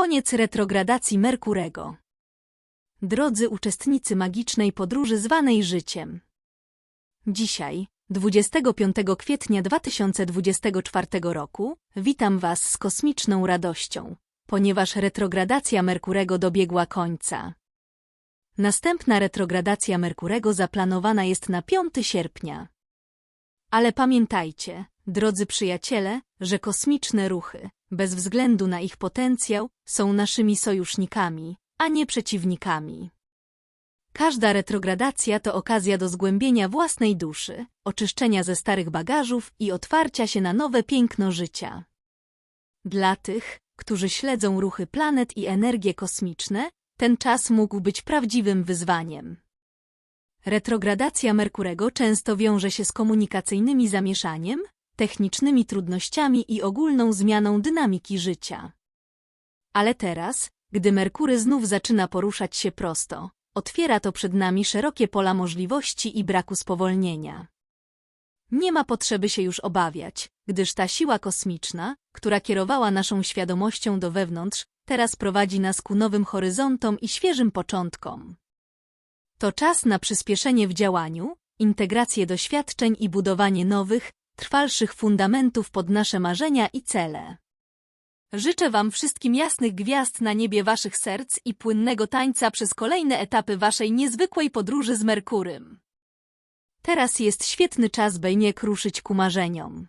Koniec retrogradacji Merkurego. Drodzy uczestnicy magicznej podróży zwanej życiem. Dzisiaj, 25 kwietnia 2024 roku, witam Was z kosmiczną radością, ponieważ retrogradacja Merkurego dobiegła końca. Następna retrogradacja Merkurego zaplanowana jest na 5 sierpnia. Ale pamiętajcie, drodzy przyjaciele, że kosmiczne ruchy, bez względu na ich potencjał, są naszymi sojusznikami, a nie przeciwnikami. Każda retrogradacja to okazja do zgłębienia własnej duszy, oczyszczenia ze starych bagażów i otwarcia się na nowe piękno życia. Dla tych, którzy śledzą ruchy planet i energie kosmiczne, ten czas mógł być prawdziwym wyzwaniem. Retrogradacja Merkurego często wiąże się z komunikacyjnymi zamieszaniem, technicznymi trudnościami i ogólną zmianą dynamiki życia. Ale teraz, gdy Merkury znów zaczyna poruszać się prosto, otwiera to przed nami szerokie pola możliwości i braku spowolnienia. Nie ma potrzeby się już obawiać, gdyż ta siła kosmiczna, która kierowała naszą świadomością do wewnątrz, teraz prowadzi nas ku nowym horyzontom i świeżym początkom. To czas na przyspieszenie w działaniu, integrację doświadczeń i budowanie nowych, trwalszych fundamentów pod nasze marzenia i cele. Życzę Wam wszystkim jasnych gwiazd na niebie Waszych serc i płynnego tańca przez kolejne etapy Waszej niezwykłej podróży z Merkurym. Teraz jest świetny czas, by nie kruszyć ku marzeniom.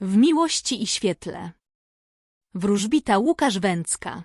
W miłości i świetle. Wróżbita Łukasz Węcka